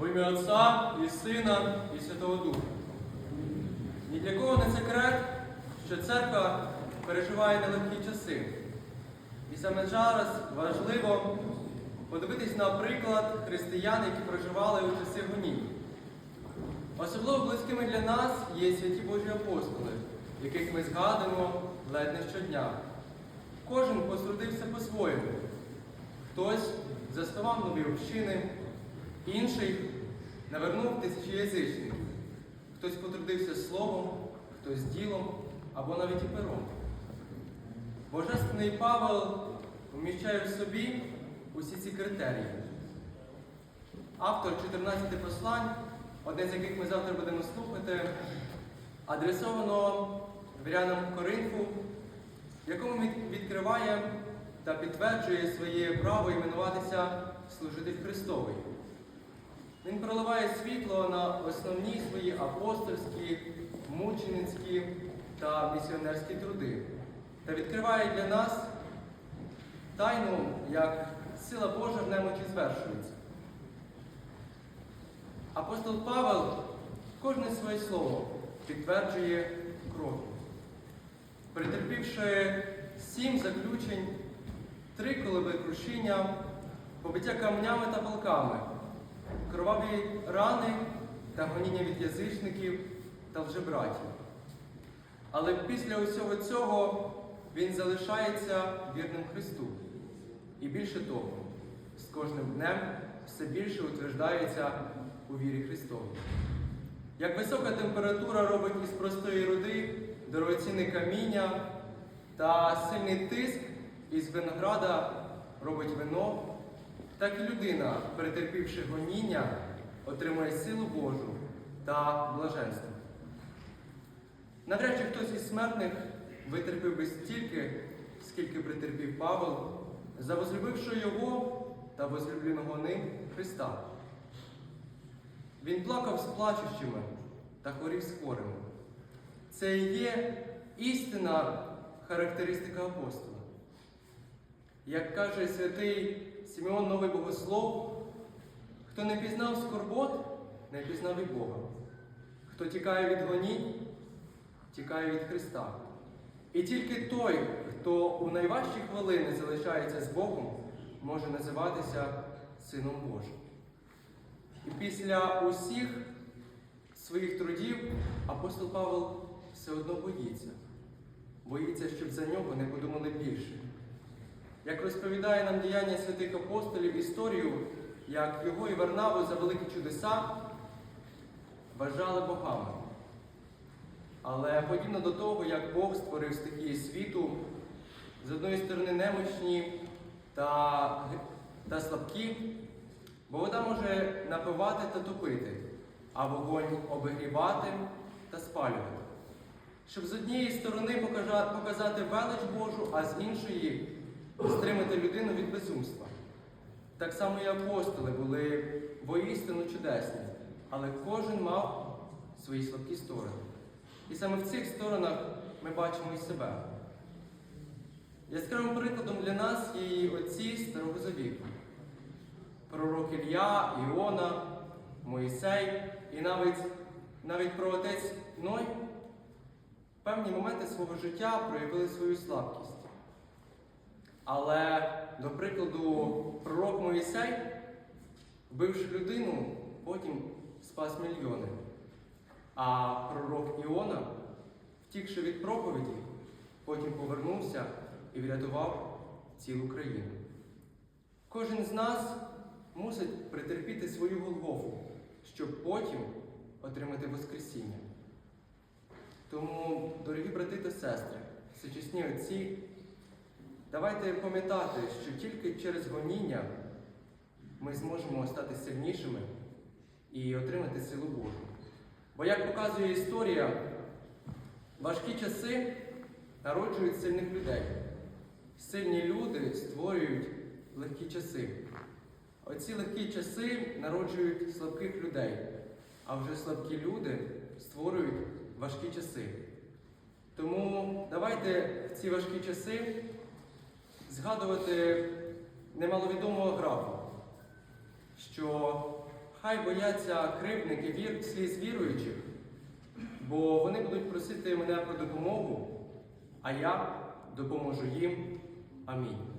В ім'я Отця і Сина і Святого Духа. Ні для кого не секрет, що церква переживає нелегкі часи. І саме зараз важливо подивитись на приклад християн, які проживали у часи гонінь. Особливо близькими для нас є святі Божі апостоли, яких ми згадуємо ледь не щодня. Кожен пострудився по-своєму. Хтось заснував нові общини, інший навернув тисячі. Хтось потрудився словом, хтось ділом або навіть і пером. Божественний Павел вміщає в собі усі ці критерії. Автор 14 послань, одне з яких ми завтра будемо слухати, адресовано вірянам Коринфу, якому він відкриває та підтверджує своє право іменуватися служитель Христовий. Він проливає світло на основні свої апостольські, мученицькі та місіонерські труди та відкриває для нас тайну, як сила Божа в немочі звершується. Апостол Павел кожне своє слово підтверджує кров'ю. Претерпівши сім заключень, три колебекрушіння, побиття камнями та палками, кроваві рани та гоніння від язичників та лжебратів. Але після усього цього він залишається вірним Христу. І більше того, з кожним днем все більше утверждається у вірі Христовій. Як висока температура робить із простої руди дорогоцінне каміння, та сильний тиск із винограда робить вино, так і людина, перетерпівши гоніння, отримує силу Божу та блаженство. Навряд чи хтось із смертних витерпів би стільки, скільки претерпів Павел, за возлюбивши його та возлюбленого ним Христа. Він плакав з плачущими та хворів з хворими. Це і є істинна характеристика апостола. Як каже святий Симеон Новий Богослов, хто не пізнав скорбот, не пізнав і Бога. Хто тікає від гонінь, тікає від Христа. І тільки той, хто у найважчі хвилини залишається з Богом, може називатися Сином Божим. І після усіх своїх трудів апостол Павел все одно боїться. Боїться, щоб за нього не подумали більше. Як розповідає нам діяння святих апостолів історію, як його і Варнаву за великі чудеса вважали богами. Але подібно до того, як Бог створив стихії світу, з одної сторони немощні та, та слабкі, бо вода може напивати та топити, а вогонь обігрівати та спалювати. Щоб з однієї сторони показати велич Божу, а з іншої стримати людину від безумства. Так само і апостоли були воістину чудесні, але кожен мав свої слабкі сторони. І саме в цих сторонах ми бачимо і себе. Яскравим прикладом для нас є і отці Старого Завіту. Пророк Ілля, Іона, Моїсей і навіть, навіть про отець Ной певні моменти свого життя проявили свою слабкість. Але, до прикладу, пророк Моїсей, вбивши людину, потім спас мільйони. А пророк Іона, втікши від проповіді, потім повернувся і врятував цілу країну. Кожен з нас мусить претерпіти свою Голгофу, щоб потім отримати Воскресіння. Тому, дорогі брати та сестри, всечесні отці, давайте пам'ятати, що тільки через гоніння ми зможемо стати сильнішими і отримати силу Божу. Бо, як показує історія, важкі часи народжують сильних людей. Сильні люди створюють легкі часи. Оці легкі часи народжують слабких людей, а вже слабкі люди створюють важкі часи. Тому давайте в ці важкі часи згадувати немаловідомого графа, що Хай бояться кривдники вір, сліз віруючих, бо вони будуть просити мене про допомогу, а я допоможу їм. Амінь.